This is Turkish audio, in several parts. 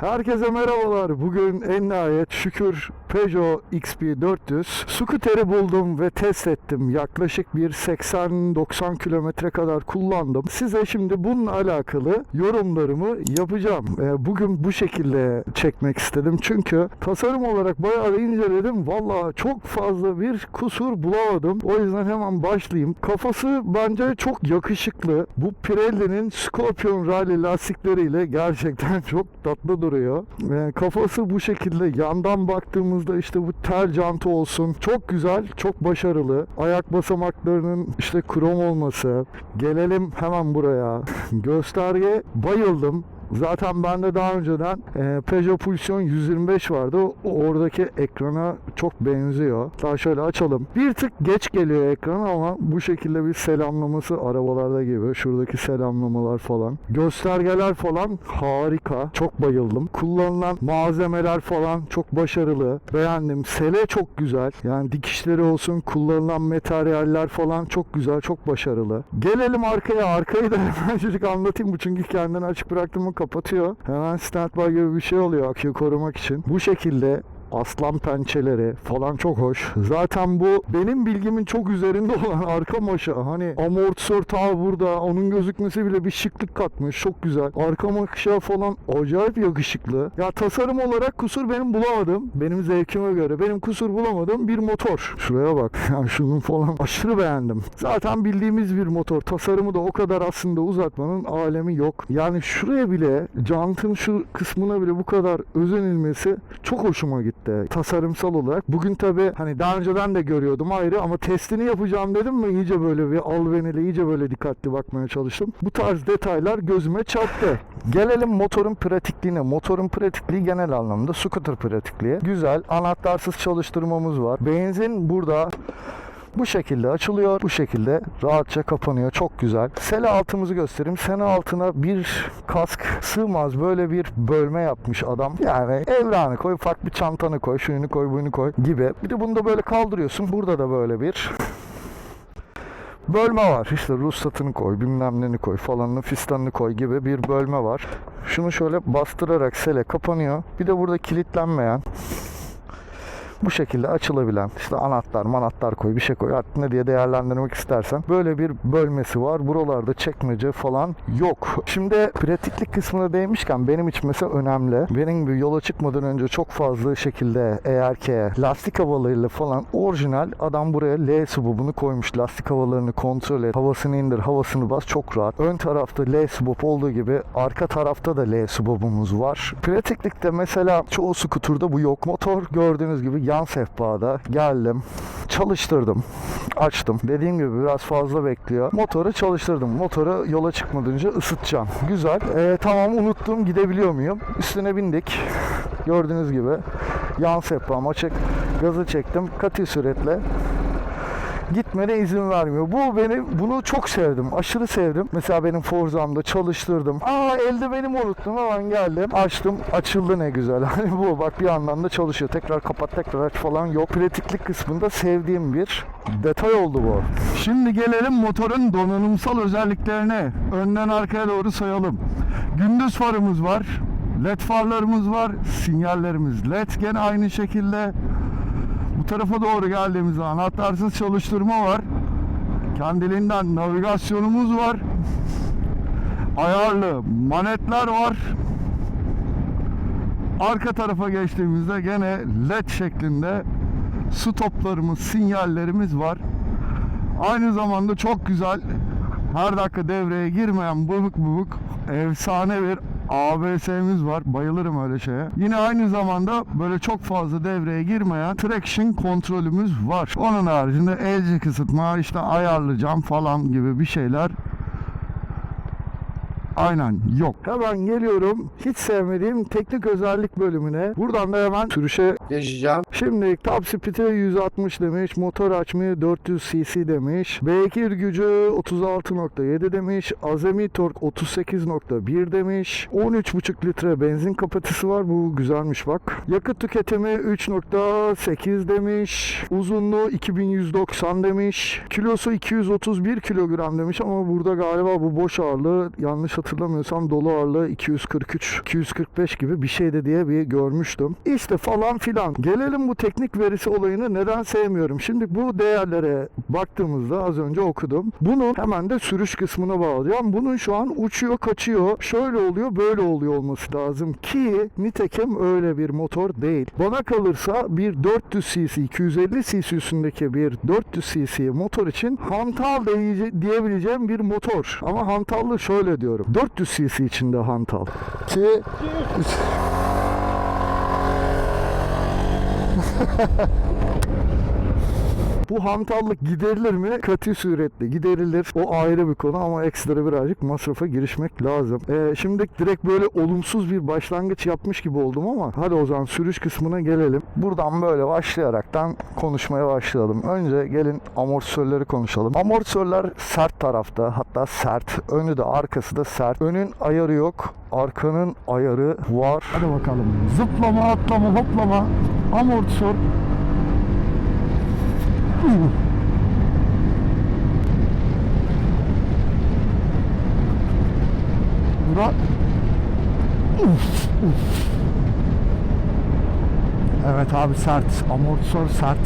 Herkese merhabalar. Bugün en nihayet şükür Peugeot XP400 scooter'i buldum ve test ettim. Yaklaşık bir 80-90 kilometre kadar kullandım. Size şimdi bununla alakalı yorumlarımı yapacağım. Ee, Bugün bu şekilde çekmek istedim. Çünkü tasarım olarak bayağı inceledim. Valla çok fazla bir kusur bulamadım. O yüzden hemen başlayayım. Kafası bence çok yakışıklı. Bu Pirelli'nin Scorpion Rally lastikleriyle gerçekten çok tatlı duruyor. Ee, kafası bu şekilde yandan baktığımızda işte bu tel jantı olsun. Çok güzel, çok başarılı. Ayak basamaklarının işte krom olması. Gelelim hemen buraya. Gösterge bayıldım. Zaten bende daha önceden e, Peugeot Pulsion 125 vardı. Oradaki ekrana çok benziyor. Daha şöyle açalım. Bir tık geç geliyor ekran ama bu şekilde bir selamlaması arabalarda gibi. Şuradaki selamlamalar falan. Göstergeler falan harika. Çok bayıldım. Kullanılan malzemeler falan çok başarılı. Beğendim. Sele çok güzel. Yani dikişleri olsun, kullanılan materyaller falan çok güzel, çok başarılı. Gelelim arkaya. Arkayı da hemencik anlatayım. Bu çünkü kendini açık bıraktım kapatıyor. Hemen standby gibi bir şey oluyor aküyü korumak için. Bu şekilde aslan pençeleri falan çok hoş. Zaten bu benim bilgimin çok üzerinde olan arka maşa. Hani amortisör ta burada. Onun gözükmesi bile bir şıklık katmış. Çok güzel. Arka maşa falan acayip yakışıklı. Ya tasarım olarak kusur benim bulamadım. Benim zevkime göre. Benim kusur bulamadığım bir motor. Şuraya bak. Yani şunun falan aşırı beğendim. Zaten bildiğimiz bir motor. Tasarımı da o kadar aslında uzatmanın alemi yok. Yani şuraya bile jantın şu kısmına bile bu kadar özenilmesi çok hoşuma gitti tasarımsal olarak. Bugün tabi hani daha önceden de görüyordum ayrı ama testini yapacağım dedim mi iyice böyle bir albenili iyice böyle dikkatli bakmaya çalıştım. Bu tarz detaylar gözüme çarptı. Gelelim motorun pratikliğine. Motorun pratikliği genel anlamda scooter pratikliği. Güzel anahtarsız çalıştırmamız var. Benzin burada bu şekilde açılıyor. Bu şekilde rahatça kapanıyor. Çok güzel. Sele altımızı göstereyim. Sene altına bir kask sığmaz. Böyle bir bölme yapmış adam. Yani evranı koy, bir çantanı koy, şunu koy, bunu koy gibi. Bir de bunu da böyle kaldırıyorsun. Burada da böyle bir bölme var. İşte ruhsatını koy, bilmem neni koy, falanını fistanını koy gibi bir bölme var. Şunu şöyle bastırarak sele kapanıyor. Bir de burada kilitlenmeyen bu şekilde açılabilen işte anahtar manahtar koy bir şey koy artık ne diye değerlendirmek istersen. Böyle bir bölmesi var buralarda çekmece falan yok. Şimdi pratiklik kısmına değmişken benim için mesela önemli. Benim gibi yola çıkmadan önce çok fazla şekilde eğer ki lastik havalarıyla falan orijinal adam buraya L sububunu koymuş. Lastik havalarını kontrol et havasını indir havasını bas çok rahat. Ön tarafta L subub olduğu gibi arka tarafta da L sububumuz var. Pratiklikte mesela çoğu skuturda bu yok. Motor gördüğünüz gibi yan sehpada geldim çalıştırdım açtım. Dediğim gibi biraz fazla bekliyor. Motoru çalıştırdım. Motoru yola çıkmadan ısıtacağım. Güzel. Ee, tamam unuttum. Gidebiliyor muyum? Üstüne bindik. Gördüğünüz gibi yan sehpam açık gazı çektim. Katı süratle gitmene izin vermiyor. Bu beni bunu çok sevdim. Aşırı sevdim. Mesela benim Forza'mda çalıştırdım. Aa elde benim unuttum. Hemen geldim. Açtım. Açıldı ne güzel. Hani bu bak bir yandan da çalışıyor. Tekrar kapat tekrar aç falan yok. Pratiklik kısmında sevdiğim bir detay oldu bu. Şimdi gelelim motorun donanımsal özelliklerine. Önden arkaya doğru sayalım. Gündüz farımız var. LED farlarımız var. Sinyallerimiz LED gene aynı şekilde. Bu tarafa doğru geldiğimizde anahtarsız çalıştırma var. Kendiliğinden navigasyonumuz var. Ayarlı manetler var. Arka tarafa geçtiğimizde gene led şeklinde stoplarımız, sinyallerimiz var. Aynı zamanda çok güzel her dakika devreye girmeyen bıbık bıbık efsane bir ABS'miz var. Bayılırım öyle şeye. Yine aynı zamanda böyle çok fazla devreye girmeyen traction kontrolümüz var. Onun haricinde elci kısıtma, işte ayarlı cam falan gibi bir şeyler Aynen yok. Hemen geliyorum. Hiç sevmediğim teknik özellik bölümüne. Buradan da hemen sürüşe Geçeceğim. Şimdi top speed'i 160 demiş, motor açmayı 400 cc demiş, beygir gücü 36.7 demiş, azami tork 38.1 demiş, 13.5 litre benzin kapasitesi var, bu güzelmiş bak. Yakıt tüketimi 3.8 demiş, uzunluğu 2190 demiş, kilosu 231 kilogram demiş ama burada galiba bu boş ağırlığı yanlış hatırlamıyorsam hatırlamıyorsam dolu ağırlığı 243 245 gibi bir şeydi diye bir görmüştüm. İşte falan filan. Gelelim bu teknik verisi olayını neden sevmiyorum. Şimdi bu değerlere baktığımızda az önce okudum. Bunun hemen de sürüş kısmına bağlayacağım. Bunun şu an uçuyor kaçıyor. Şöyle oluyor böyle oluyor olması lazım ki nitekim öyle bir motor değil. Bana kalırsa bir 400 cc 250 cc üstündeki bir 400 cc motor için hantal diye- diyebileceğim bir motor. Ama hantallı şöyle diyorum. 400 cc içinde hantal. Ki Bu hantallık giderilir mi? Katı suretle giderilir. O ayrı bir konu ama ekstra birazcık masrafa girişmek lazım. Ee, şimdi direkt böyle olumsuz bir başlangıç yapmış gibi oldum ama hadi o zaman sürüş kısmına gelelim. Buradan böyle başlayaraktan konuşmaya başlayalım. Önce gelin amortisörleri konuşalım. Amortisörler sert tarafta hatta sert. Önü de arkası da sert. Önün ayarı yok. Arkanın ayarı var. Hadi bakalım. Zıplama, atlama, hoplama. Amortisör Murat. Evet abi sert. Amortisör sert.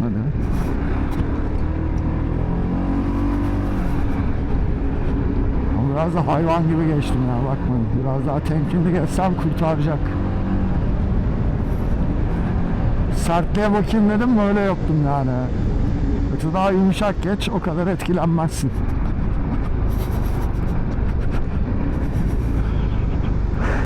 Hadi. Ama Biraz da hayvan gibi geçtim ya bakmayın. Biraz daha temkinli geçsem kurtaracak. Sertliğe bakayım dedim böyle yaptım yani. Öte daha yumuşak geç o kadar etkilenmezsin.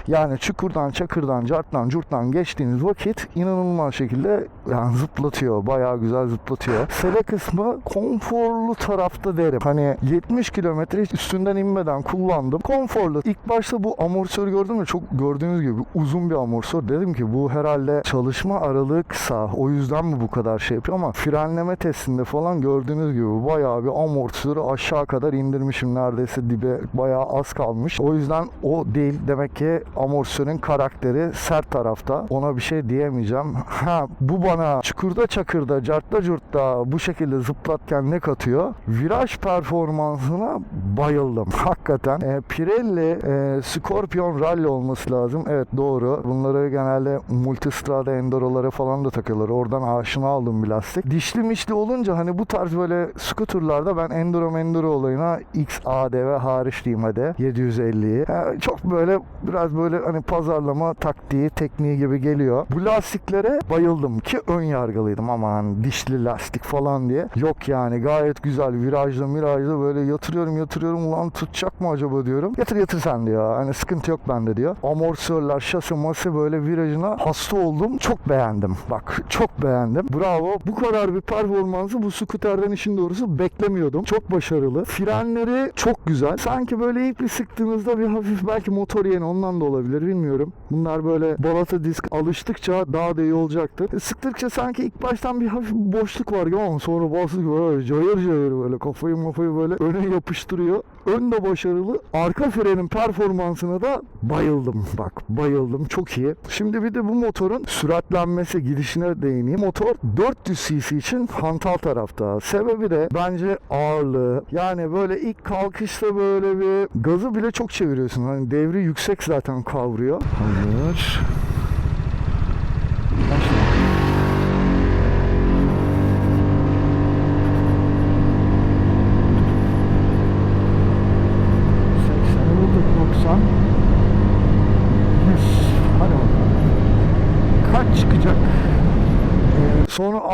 Yani çukurdan, çakırdan, carttan, curttan geçtiğiniz vakit inanılmaz şekilde yani zıplatıyor. Bayağı güzel zıplatıyor. Sele kısmı konforlu tarafta derim. Hani 70 kilometre üstünden inmeden kullandım. Konforlu. İlk başta bu amortisörü gördüm de çok gördüğünüz gibi uzun bir amortisör. Dedim ki bu herhalde çalışma aralığı kısa. O yüzden mi bu kadar şey yapıyor ama frenleme testinde falan gördüğünüz gibi bayağı bir amortisörü aşağı kadar indirmişim. Neredeyse dibe bayağı az kalmış. O yüzden o değil. Demek ki amortisörün karakteri sert tarafta. Ona bir şey diyemeyeceğim. Ha bu bana çukurda çakırda cartta curtta bu şekilde zıplatken ne katıyor? Viraj performansına bayıldım. Hakikaten. E, Pirelli e, Scorpion Rally olması lazım. Evet doğru. Bunları genelde Multistrada Enduro'lara falan da takıyorlar. Oradan aşina aldım bir lastik. Dişli mişli olunca hani bu tarz böyle scooterlarda ben Enduro Enduro olayına XADV hariç diyeyim hadi. 750'yi. Ha, çok böyle biraz böyle hani pazarlama taktiği, tekniği gibi geliyor. Bu lastiklere bayıldım ki ön yargılıydım aman dişli lastik falan diye. Yok yani gayet güzel virajlı mirajlı böyle yatırıyorum yatırıyorum ulan tutacak mı acaba diyorum. Yatır yatır sen diyor. Hani sıkıntı yok bende diyor. Amortisörler, şasi ması böyle virajına hasta oldum. Çok beğendim. Bak çok beğendim. Bravo. Bu kadar bir performansı bu skuterden işin doğrusu beklemiyordum. Çok başarılı. Frenleri çok güzel. Sanki böyle bir sıktığınızda bir hafif belki motor yeni ondan da olabilir bilmiyorum. Bunlar böyle balata disk alıştıkça daha da iyi olacaktır. E, Sıktıkça sanki ilk baştan bir hafif boşluk var gibi ama sonra bastık böyle cayır cayır böyle kafayı mafayı böyle öne yapıştırıyor. Ön de başarılı. Arka frenin performansına da bayıldım. Bak bayıldım. Çok iyi. Şimdi bir de bu motorun süratlenmesi gidişine değineyim. Motor 400 cc için hantal tarafta. Sebebi de bence ağırlığı. Yani böyle ilk kalkışta böyle bir gazı bile çok çeviriyorsun. Hani devri yüksek zaten kavruyor. Hazır.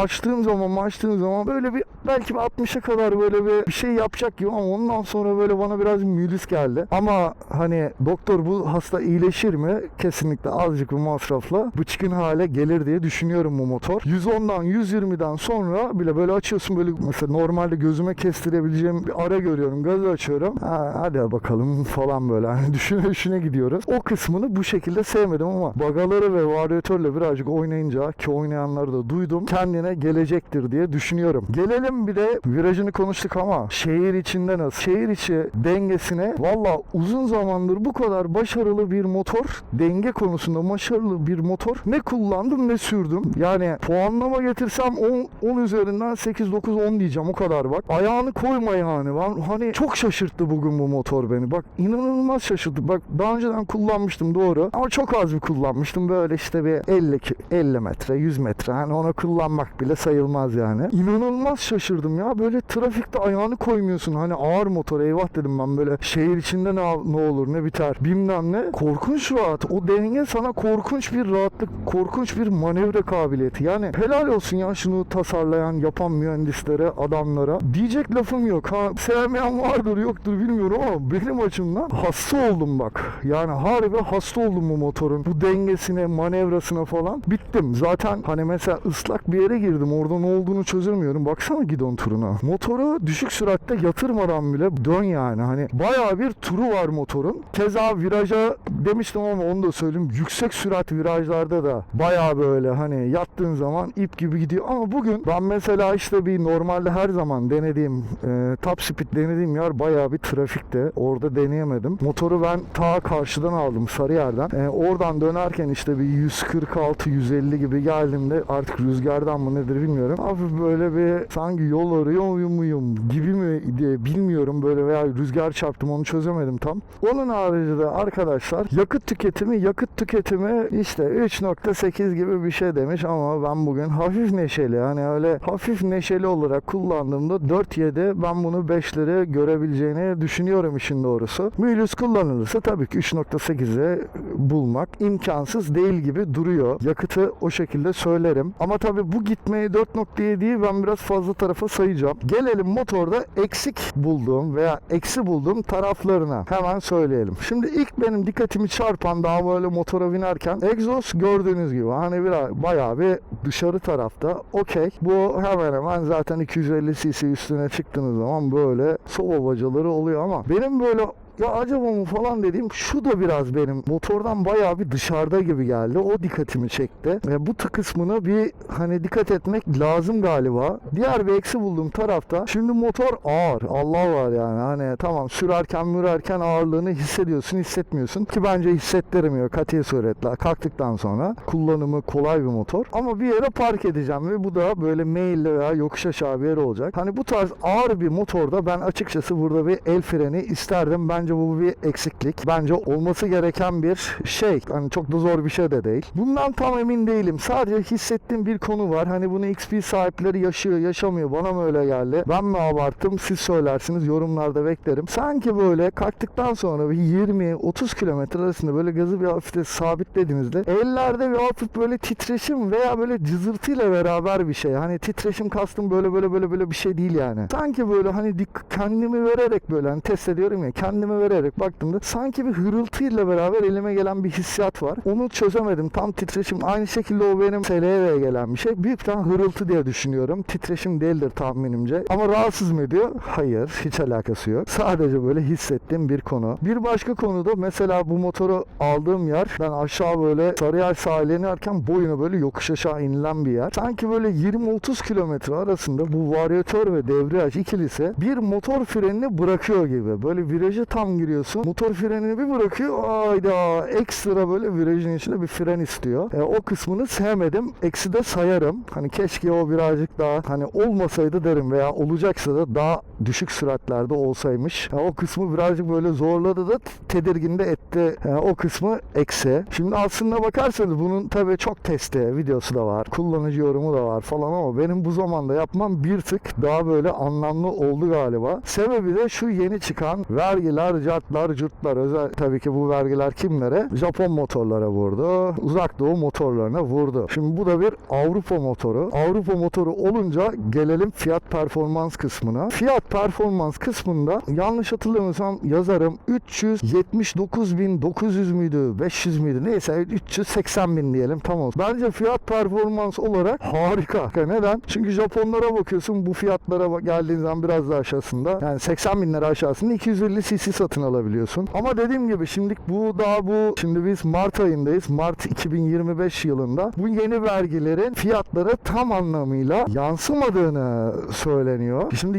Açtığım zaman açtığım zaman böyle bir belki bir 60'a kadar böyle bir, bir şey yapacak gibi ama ondan sonra böyle bana biraz mülis geldi. Ama hani doktor bu hasta iyileşir mi? Kesinlikle azıcık bir masrafla bıçkın hale gelir diye düşünüyorum bu motor. 110'dan 120'den sonra bile böyle açıyorsun böyle mesela normalde gözüme kestirebileceğim bir ara görüyorum. Gazı açıyorum. Ha, hadi bakalım falan böyle. Hani düşüne düşüne gidiyoruz. O kısmını bu şekilde sevmedim ama bagaları ve varyatörle birazcık oynayınca ki oynayanları da duydum. kendine gelecektir diye düşünüyorum. Gelelim bir de virajını konuştuk ama şehir içinde nasıl? Şehir içi dengesine valla uzun zamandır bu kadar başarılı bir motor, denge konusunda başarılı bir motor ne kullandım ne sürdüm. Yani puanlama getirsem 10, 10 üzerinden 8, 9, 10 diyeceğim o kadar bak. Ayağını koyma yani. Ben hani çok şaşırttı bugün bu motor beni. Bak inanılmaz şaşırttı. Bak daha önceden kullanmıştım doğru. Ama çok az bir kullanmıştım. Böyle işte bir 50, ki- 50 metre, 100 metre. Hani ona kullanmak bile sayılmaz yani. İnanılmaz şaşırdım ya. Böyle trafikte ayağını koymuyorsun. Hani ağır motor eyvah dedim ben böyle şehir içinde ne, ne olur ne biter bilmem ne. Korkunç rahat. O denge sana korkunç bir rahatlık, korkunç bir manevra kabiliyeti. Yani helal olsun ya şunu tasarlayan, yapan mühendislere, adamlara. Diyecek lafım yok. Ha sevmeyen vardır yoktur bilmiyorum ama benim açımdan hasta oldum bak. Yani harbi hasta oldum bu motorun. Bu dengesine, manevrasına falan. Bittim. Zaten hani mesela ıslak bir yere girdim. Orada ne olduğunu çözemiyorum. Baksana gidon turuna. Motoru düşük süratte yatırmadan bile dön yani. Hani bayağı bir turu var motorun. Keza viraja demiştim ama onu da söyleyeyim. Yüksek sürat virajlarda da bayağı böyle hani yattığın zaman ip gibi gidiyor. Ama bugün ben mesela işte bir normalde her zaman denediğim e, top speed denediğim yer bayağı bir trafikte. Orada deneyemedim. Motoru ben ta karşıdan aldım Sarıyer'den. E, oradan dönerken işte bir 146-150 gibi geldiğimde artık rüzgardan mı nedir bilmiyorum. Hafif böyle bir sanki yol arıyor muyum gibi mi diye bilmiyorum böyle veya rüzgar çarptım onu çözemedim tam. Onun haricinde arkadaşlar yakıt tüketimi yakıt tüketimi işte 3.8 gibi bir şey demiş ama ben bugün hafif neşeli yani öyle hafif neşeli olarak kullandığımda 4.7 ben bunu 5'lere görebileceğini düşünüyorum işin doğrusu. Mülis kullanılırsa tabii ki 3.8'e bulmak imkansız değil gibi duruyor. Yakıtı o şekilde söylerim. Ama tabii bu gitmeyi 4.7'yi ben biraz fazla tarafa sayacağım. Gelelim motorda eksik bulduğum veya eksi bulduğum taraflarına hemen söyleyelim. Şimdi ilk benim dikkatimi çarpan daha böyle motora binerken egzoz gördüğünüz gibi hani biraz bayağı bir dışarı tarafta okey. Bu hemen hemen zaten 250 cc üstüne çıktığınız zaman böyle soba bacaları oluyor ama benim böyle ya acaba mı falan dediğim şu da biraz benim motordan bayağı bir dışarıda gibi geldi. O dikkatimi çekti. Ve bu t- kısmına bir hani dikkat etmek lazım galiba. Diğer bir eksi bulduğum tarafta şimdi motor ağır. Allah var yani. Hani tamam sürerken mürerken ağırlığını hissediyorsun hissetmiyorsun. Ki bence hissettirmiyor katiye suretle. Kalktıktan sonra kullanımı kolay bir motor. Ama bir yere park edeceğim ve bu da böyle meyilli veya yokuş aşağı bir yer olacak. Hani bu tarz ağır bir motorda ben açıkçası burada bir el freni isterdim. Bence bu bir eksiklik. Bence olması gereken bir şey. Hani çok da zor bir şey de değil. Bundan tam emin değilim. Sadece hissettiğim bir konu var. Hani bunu XP sahipleri yaşıyor, yaşamıyor. Bana mı öyle geldi? Ben mi abarttım? Siz söylersiniz. Yorumlarda beklerim. Sanki böyle kalktıktan sonra bir 20-30 kilometre arasında böyle gazı bir hafifte sabitlediğinizde ellerde bir hafif böyle titreşim veya böyle cızırtıyla beraber bir şey. Hani titreşim kastım böyle böyle böyle böyle bir şey değil yani. Sanki böyle hani kendimi vererek böyle hani test ediyorum ya kendimi vererek baktığımda sanki bir hırıltıyla beraber elime gelen bir hissiyat var. Onu çözemedim. Tam titreşim aynı şekilde o benim SL'ye gelen bir şey. Büyük ihtimal hırıltı diye düşünüyorum. Titreşim değildir tahminimce. Ama rahatsız mı ediyor? Hayır. Hiç alakası yok. Sadece böyle hissettiğim bir konu. Bir başka konuda mesela bu motoru aldığım yer ben aşağı böyle Sarıyer sahile inerken boyuna böyle yokuş aşağı inilen bir yer. Sanki böyle 20-30 kilometre arasında bu varyatör ve debriyaj ikilisi bir motor frenini bırakıyor gibi. Böyle virajı tam giriyorsun. Motor frenini bir bırakıyor. Ayda ekstra böyle virajın içinde bir fren istiyor. E, o kısmını sevmedim. Eksi de sayarım. Hani keşke o birazcık daha hani olmasaydı derim veya olacaksa da daha düşük süratlerde olsaymış. E, o kısmı birazcık böyle zorladı da tedirgin de etti. E, o kısmı eksi. Şimdi aslında bakarsanız bunun tabii çok testi videosu da var. Kullanıcı yorumu da var falan ama benim bu zamanda yapmam bir tık daha böyle anlamlı oldu galiba. Sebebi de şu yeni çıkan vergiler, cartlar, cırtlar. Özel tabii ki bu vergiler kimlere? Japon motorlara vurdu. Uzak doğu motorlarına vurdu. Şimdi bu da bir Avrupa motoru. Avrupa motoru olunca gelelim fiyat performans kısmına. Fiyat performans kısmında yanlış hatırlamıyorsam yazarım 379.900 müydü 500 müydü neyse 380 bin diyelim tamam. Bence fiyat performans olarak harika. Neden? Çünkü Japonlara bakıyorsun bu fiyatlara geldiğin zaman biraz daha aşağısında yani 80 bin lira aşağısında 250 cc satın alabiliyorsun. Ama dediğim gibi şimdi bu daha bu şimdi biz Mart ayındayız. Mart 2025 yılında bu yeni vergilerin fiyatlara tam anlamıyla yansımadığını söyleniyor. Şimdi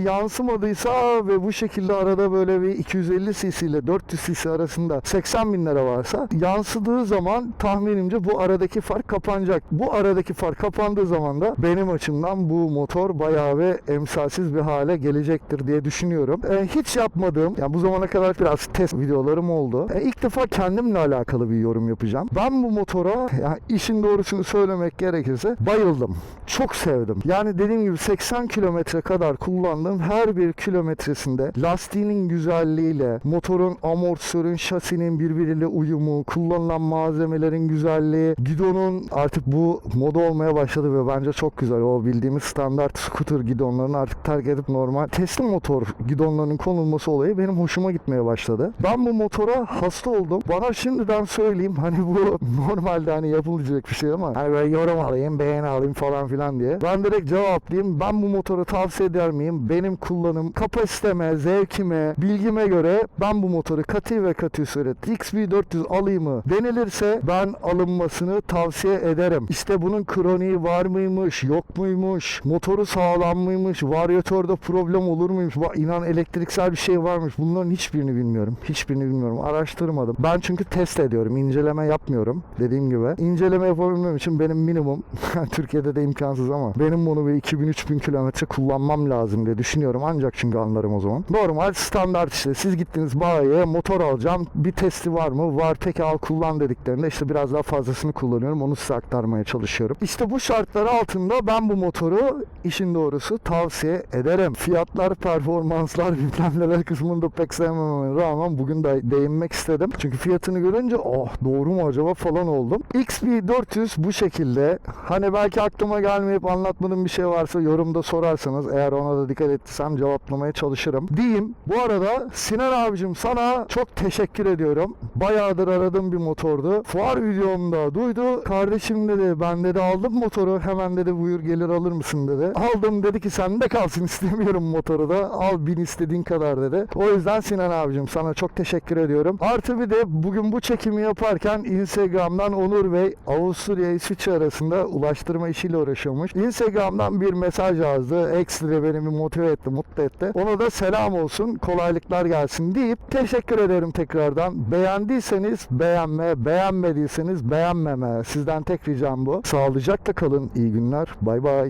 yansımadıysa ve bu şekilde arada böyle bir 250 cc ile 400 cc arasında 80 bin lira varsa yansıdığı zaman tahminimce bu aradaki fark kapanacak. Bu aradaki fark kapandığı zaman da benim açımdan bu motor bayağı ve emsalsiz bir hale gelecektir diye düşünüyorum. E, hiç yapmadığım, yani bu zamana kadar biraz test videolarım oldu. E, ilk defa kendimle alakalı bir yorum yapacağım. Ben bu motora yani işin doğrusunu söylemek gerekirse bayıldım. Çok sevdim. Yani dediğim gibi 80 kilometre kadar kullandığım her bir kilometresinde lastiğinin güzelliğiyle, motorun, amortisörün, şasinin birbiriyle uyumu, kullanılan malzemelerin güzelliği, gidonun artık bu moda olmaya başladı ve bence çok güzel. O bildiğimiz standart scooter gidonlarını artık terk edip normal Tesla motor gidonlarının konulması olayı benim hoşuma gitmeye başladı. Ben bu motora hasta oldum. Bana şimdiden söyleyeyim hani bu normalde hani yapılacak bir şey ama hani böyle yorum alayım, beğeni alayım falan filan diye. Ben direkt cevaplayayım. Ben bu motoru tavsiye eder miyim? Benim kullanım kapasiteme, zevkime, bilgime göre ben bu motoru katı ve katı surette XB400 alayım mı denilirse ben alınmasını tavsiye ederim. İşte bunun kroniği var mıymış, yok muymuş, motoru sağlam mıymış, varyatörde problem olur muymuş, inan elektriksel bir şey varmış. Bunların hiçbirini bilmiyorum. Hiçbirini bilmiyorum. Araştırmadım. Ben çünkü test ediyorum. inceleme yapmıyorum. Dediğim gibi. İnceleme yapabilmem için benim minimum Türkiye'de de imkansız ama benim bunu bir 2000-3000 kilometre kullanmam lazım diye düşünüyorum. Ancak çünkü anlarım o zaman. Normal standart işte. Siz gittiniz bayiye motor alacağım. Bir testi var mı? Var. Peki al kullan dediklerinde işte biraz daha fazlasını kullanıyorum. Onu size aktarmaya çalışıyorum. İşte bu şartlar altında ben bu motoru işin doğrusu tavsiye ederim. Fiyatlar, performanslar, bilmem neler kısmını da pek sevmememe rağmen bugün de değinmek istedim. Çünkü fiyatını görünce oh doğru mu acaba falan oldum. XB400 bu şekilde. Hani belki aklıma gelmeyip anlatmadığım bir şey varsa yorumda sorarsanız eğer ona da dikkat ettiysem cevaplamaya çalışırım. Diyeyim. Bu arada Sinan abicim sana çok teşekkür ediyorum. Bayağıdır aradığım bir motordu. Fuar videomda duydu. Kardeşim dedi ben dedi aldım motoru. Hemen dedi buyur gelir alır mısın dedi. Aldım dedi ki sende kalsın istemiyorum motoru da. Al bin istediğin kadar dedi. O yüzden Sinan abicim sana çok teşekkür ediyorum. Artı bir de bugün bu çekimi yaparken Instagram'dan Onur Bey Avusturya İsviçre arasında ulaştırma işiyle uğraşıyormuş. Instagram'dan bir mesaj yazdı. Ekstra beni bir motive etti, mutlu etti. Ona da selam olsun, kolaylıklar gelsin deyip teşekkür ederim tekrardan. Beğendiyseniz beğenme, beğenmediyseniz beğenmeme. Sizden tek ricam bu. Sağlıcakla kalın. İyi günler. Bay bay.